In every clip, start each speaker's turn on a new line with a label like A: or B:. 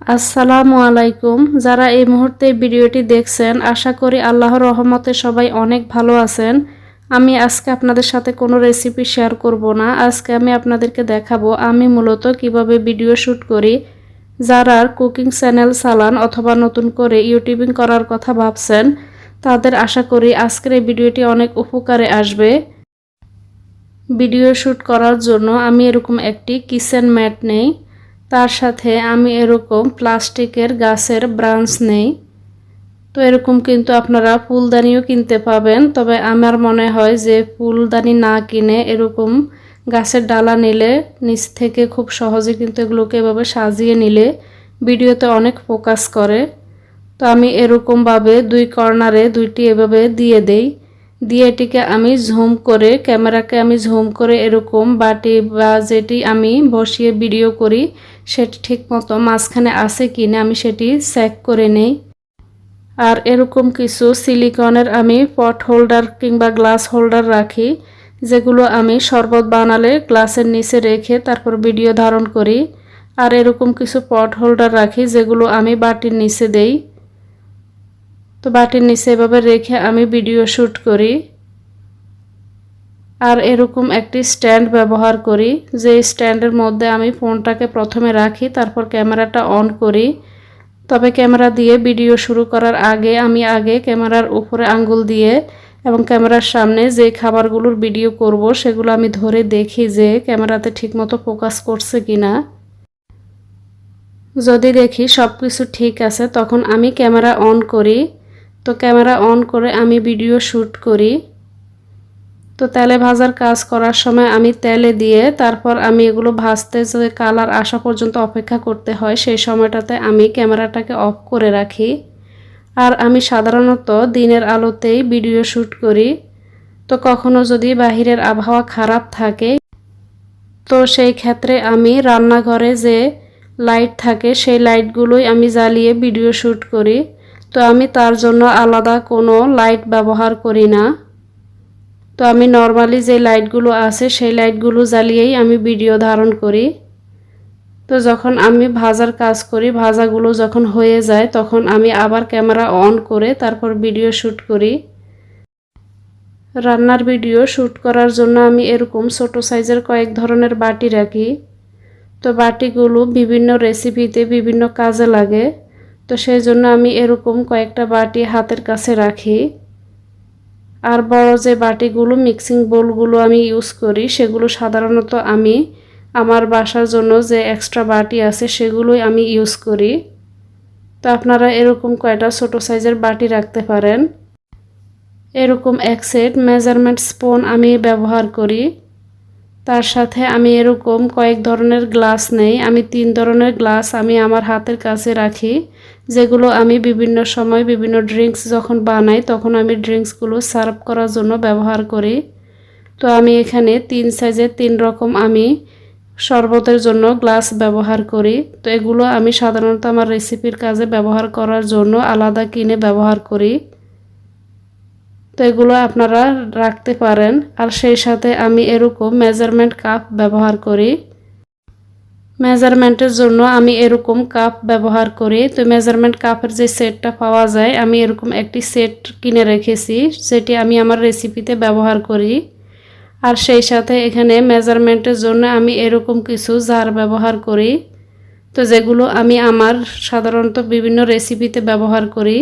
A: আসসালামু আলাইকুম। যারা এই মুহূর্তে ভিডিওটি দেখছেন, আশা করি আল্লাহর রহমতে সবাই অনেক ভালো আছেন। আমি আজকে আপনাদের সাথে কোনো রেসিপি শেয়ার করব না। আজকে আমি আপনাদেরকে দেখাবো আমি মূলত কীভাবে ভিডিও শ্যুট করি। যারা কুকিং চ্যানেল চালান অথবা নতুন করে ইউটিউবিং করার কথা ভাবছেন, তাদের আশা করি আজকের এই ভিডিওটি অনেক উপকারে আসবে। ভিডিও শ্যুট করার জন্য আমি এরকম একটি কিচেন ম্যাট নেই। তার সাথে আমি এরকম প্লাস্টিকের গাছের ব্রাঞ্চ নেই। তো এরকম কিন্তু আপনারা ফুলদানিও কিনতে পাবেন। তবে আমার মনে হয় যে ফুলদানি না কিনে এরকম গাছের ডালা নিলে, নিচ থেকে খুব সহজে কিন্তু এগুলোকে এভাবে সাজিয়ে নিলে ভিডিওতে অনেক ফোকাস করে। তো আমি এরকমভাবে দুই কর্নারে দুইটি এভাবে দিয়ে দেই। দিয়ে এটিকে আমি ঝুম করে, ক্যামেরাকে আমি ঝুম করে এরকম বাটি বা যেটি আমি বসিয়ে ভিডিও করি সেটি ঠিক মতো মাঝখানে আছে কি না আমি সেটি চেক করে নেই। আর এরকম কিছু সিলিকনের আমি পট হোল্ডার কিংবা গ্লাস হোল্ডার রাখি, যেগুলো আমি শরবত বানালে গ্লাসের নিচে রেখে তারপর ভিডিও ধারণ করি। আর এরকম কিছু পট হোল্ডার রাখি, যেগুলো আমি বাটির নিচে দেই। তো বাটির নিচে এভাবে রেখে আমি ভিডিও শ্যুট করি। আর এরকম একটি স্ট্যান্ড ব্যবহার করি, যে স্ট্যান্ডের মধ্যে আমি ফোনটাকে প্রথমে রাখি, তারপর ক্যামেরাটা অন করি। তবে ক্যামেরা দিয়ে ভিডিও শুরু করার আগে আমি আগে ক্যামেরার উপরে আঙ্গুল দিয়ে এবং ক্যামেরার সামনে যে খাবারগুলোর ভিডিও করব, সেগুলো আমি ধরে দেখি যে ক্যামেরাতে ঠিকমতো ফোকাস করছে কি না যদি দেখি সব কিছু ঠিক আছে, তখন আমি ক্যামেরা অন করি। তো ক্যামেরা অন করে আমি ভিডিও শ্যুট করি। তো তেলে ভাজার কাজ করার সময় আমি তেলে দিয়ে তারপর আমি এগুলো ভাজতে যে কালার আসা পর্যন্ত অপেক্ষা করতে হয়, সেই সময়টাতে আমি ক্যামেরাটাকে অফ করে রাখি। আর আমি সাধারণত দিনের আলোতেই ভিডিও শ্যুট করি। তো কখনো যদি বাহিরের আবহাওয়া খারাপ থাকে, তো সেই ক্ষেত্রে আমি রান্নাঘরে যে লাইট থাকে, সেই লাইটগুলোই আমি জ্বালিয়ে ভিডিও শ্যুট করি। তো আমি তার জন্য আলাদা কোনো লাইট ব্যবহার করি না। তো আমি নর্মালি যে লাইটগুলো আছে, সেই লাইটগুলো জ্বালিয়েই আমি ভিডিও ধারণ করি। তো যখন আমি ভাজার কাজ করি, ভাজাগুলো যখন হয়ে যায়, তখন আমি আবার ক্যামেরা অন করে তারপর ভিডিও শ্যুট করি। রান্নার ভিডিও শ্যুট করার জন্য আমি এরকম ছোট সাইজের কয়েক ধরনের বাটি রাখি। তো বাটিগুলো বিভিন্ন রেসিপিতে বিভিন্ন কাজে লাগে। তো সেই জন্য আমি এরকম কয়েকটা বাটি হাতের কাছে রাখি। আর বড় যে বাটিগুলো মিক্সিং বোলগুলো আমি ইউজ করি, সেগুলো সাধারণত আমি আমার বাসার জন্য যে এক্সট্রা বাটি আছে, সেগুলোই আমি ইউজ করি। তো আপনারা এরকম কয়টা ছোট সাইজের বাটি রাখতে পারেন। এরকম এক সেট মেজারমেন্ট স্পুন আমি ব্যবহার করি। তার সাথে আমি এরকম কয়েক ধরনের গ্লাস নেই। আমি তিন ধরনের গ্লাস আমি আমার হাতের কাছে রাখি, যেগুলো আমি বিভিন্ন সময় বিভিন্ন ড্রিঙ্কস যখন বানাই তখন আমি ড্রিঙ্কসগুলো সার্ভ করার জন্য ব্যবহার করি। তো আমি এখানে তিন সাইজের তিন রকম আমি শরবতের জন্য গ্লাস ব্যবহার করি। তো এগুলো আমি সাধারণত আমার রেসিপির কাজে ব্যবহার করার জন্য আলাদা কিনে ব্যবহার করি। তো এগুলো আপনারা রাখতে পারেন। আর সেই সাথে আমি এরকম মেজারমেন্ট কাপ ব্যবহার করি। মেজারমেন্টের জন্য আমি এরকম কাপ ব্যবহার করি। তো মেজারমেন্ট কাপের যে সেটটা পাওয়া যায়, আমি এরকম একটি সেট কিনে রেখেছি সেটি আমি আমার রেসিপিতে ব্যবহার করি। আর সেই সাথে এখানে মেজারমেন্টের জন্য আমি এরকম কিছু জার ব্যবহার করি। তো যেগুলো আমি আমার সাধারণত বিভিন্ন রেসিপিতে ব্যবহার করি।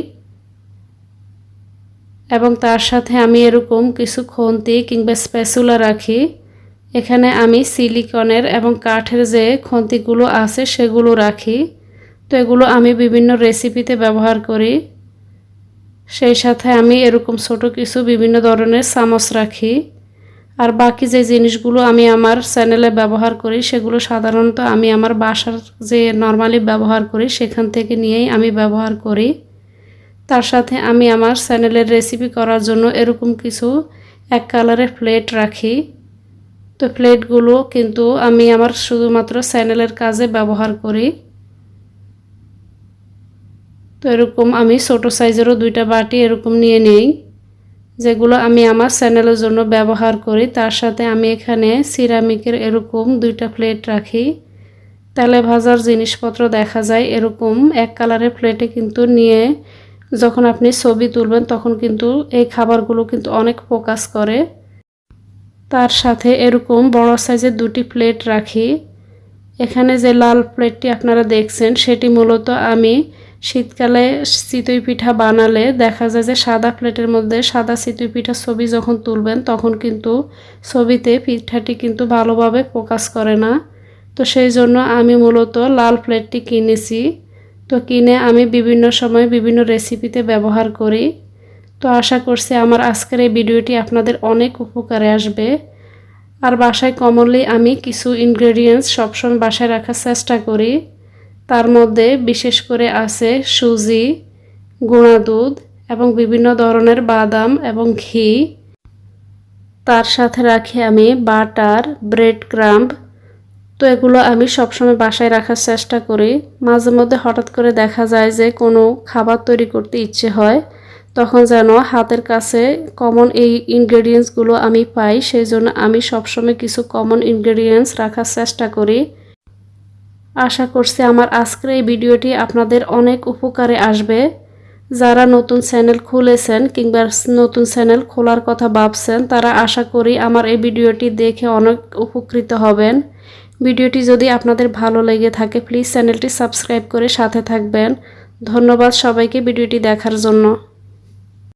A: এবং তার সাথে আমি এরকম কিছু খন্তি কিংবা স্পেসুলা রাখি। এখানে আমি সিলিকনের এবং কাঠের যে খন্তিগুলো আছে সেগুলো রাখি। তো এগুলো আমি বিভিন্ন রেসিপিতে ব্যবহার করি। সেই সাথে আমি এরকম ছোট কিছু বিভিন্ন ধরনের চামচ রাখি। আর বাকি যে জিনিসগুলো আমি আমার চ্যানেলে ব্যবহার করি, সেগুলো সাধারণত আমি আমার বাসার যে নর্মালি ব্যবহার করি, সেখান থেকে নিয়েই আমি ব্যবহার করি। তার সাথে আমি আমার চ্যানেলের রেসিপি করার জন্য এরকম কিছু এক কালারের প্লেট রাখি। তো প্লেটগুলো কিন্তু আমি আমার শুধুমাত্র চ্যানেলের কাজে ব্যবহার করি। তো এরকম আমি ছোটো সাইজেরও দুইটা বাটি এরকম নিয়ে নেই, যেগুলো আমি আমার চ্যানেলের জন্য ব্যবহার করি। তার সাথে আমি এখানে সিরামিকের এরকম দুইটা প্লেট রাখি। তেলে ভাজার জিনিসপত্র দেখা যায় এরকম, এক কালারের প্লেটে কিন্তু নিয়ে যখন আপনি ছবি তুলবেন, তখন কিন্তু এই খাবারগুলো কিন্তু অনেক ফোকাস করে। তার সাথে এরকম বড় সাইজের দুটি প্লেট রাখি। এখানে যে লাল প্লেটটি আপনারা দেখছেন, সেটি মূলত আমি শীতকালে চিতই পিঠা বানালে দেখা যায় যে সাদা প্লেটের মধ্যে সাদা চিতই পিঠার ছবি যখন তুলবেন, তখন কিন্তু ছবিতে পিঠাটি কিন্তু ভালোভাবে ফোকাস করে না। তো সেই জন্য আমি মূলত লাল প্লেটটি কিনেছি। তো কিনে আমি বিভিন্ন সময় বিভিন্ন রেসিপিতে ব্যবহার করি। তো আশা করছি আমার আজকের এই ভিডিওটি আপনাদের অনেক উপকারে আসবে। আর বাসায় কমনলি আমি কিছু ইনগ্রেডিয়েন্টস সবসময় বাসায় রাখার চেষ্টা করি। তার মধ্যে বিশেষ করে আছে সুজি, গুঁড়া দুধ এবং বিভিন্ন ধরনের বাদাম এবং ঘি। তার সাথে রাখি আমি বাটার ব্রেড ক্রাম্ব তো এগুলো আমি সবসময় বাসায় রাখার চেষ্টা করি। মাঝে মধ্যে হঠাৎ করে দেখা যায় যে কোনো খাবার তৈরি করতে ইচ্ছে হয়, তখন যেন হাতের কাছে কমন এই ইনগ্রেডিয়েন্টসগুলো আমি পাই, সেই জন্য আমি সবসময় কিছু কমন ইনগ্রেডিয়েন্টস রাখার চেষ্টা করি। আশা করছি আমার আজকের এই ভিডিওটি আপনাদের অনেক উপকারে আসবে। যারা নতুন চ্যানেল খুলেছেন কিংবা নতুন চ্যানেল খোলার কথা ভাবছেন, তারা আশা করি আমার এই ভিডিওটি দেখে অনেক উপকৃত হবেন। ভিডিওটি যদি আপনাদের ভালো লেগে থাকে প্লিজ চ্যানেলটি সাবস্ক্রাইব করে সাথে থাকবেন। ধন্যবাদ সবাইকে ভিডিওটি দেখার জন্য।